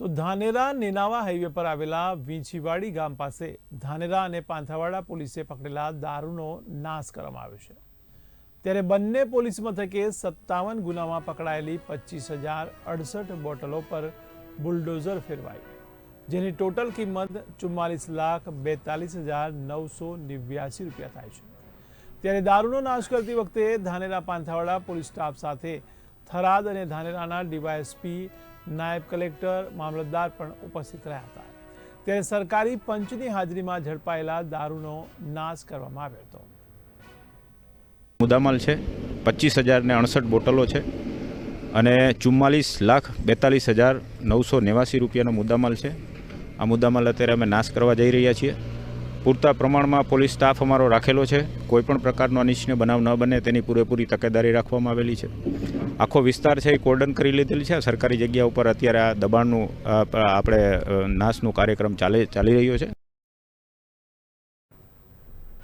તો ધાનેરા નેનાવા હાઈવે પર આવેલા વીંછીવાડી ગામ પાસે ધાનેરા અને પાંથાવાડા પોલીસે પકડેલા દારૂનો નાશ કરવામાં આવ્યો છે. ત્યારે બંને પોલીસ મથકે સત્તાવન ગુનામાં પકડાયેલી પચીસ હજાર અડસઠ બોટલો પર બુલડોઝર ફેરવાઈ. જેની ટોટલ કિંમત ચુમ્માલીસ લાખ બેતાલીસ હજાર નવસો નેવ્યાસી રૂપિયા થાય છે. ત્યારે દારૂનો નાશ કરતી વખતે ધાનેરા પાંથાવાડા પોલીસ સ્ટાફ સાથે થરાદ અને ધાનેરાના ડીવાયએસપી નાયબ કલેક્ટર, મામલતદાર પણ ઉપસ્થિત રહ્યા હતા. ત્યારે સરકારી પંચની હાજરીમાં ઝડપાયેલા દારૂનો નાશ કરવામાં આવ્યો હતો. મુદ્દામાલ છે, પચીસ હજાર ને અડસઠ બોટલો છે અને ચુમ્માલીસ લાખ બેતાલીસ હજાર નવસો નેવાસી રૂપિયાનો મુદ્દામાલ છે. આ મુદ્દામાલ અત્યારે અમે નાશ કરવા જઈ રહ્યા છીએ. પૂરતા પ્રમાણમાં પોલીસ સ્ટાફ અમારો રાખેલો છે. કોઈપણ પ્રકારનો અનિચ્છનીય બનાવ ન બને તેની પૂરેપૂરી તકેદારી રાખવામાં આવેલી છે. આખો વિસ્તાર છે એ કોર્ડન કરી લીધેલ છે. સરકારી જગ્યા ઉપર અત્યારે આ દબાણનું આપણે નાશનું કાર્યક્રમ ચાલે, ચાલી રહ્યો છે.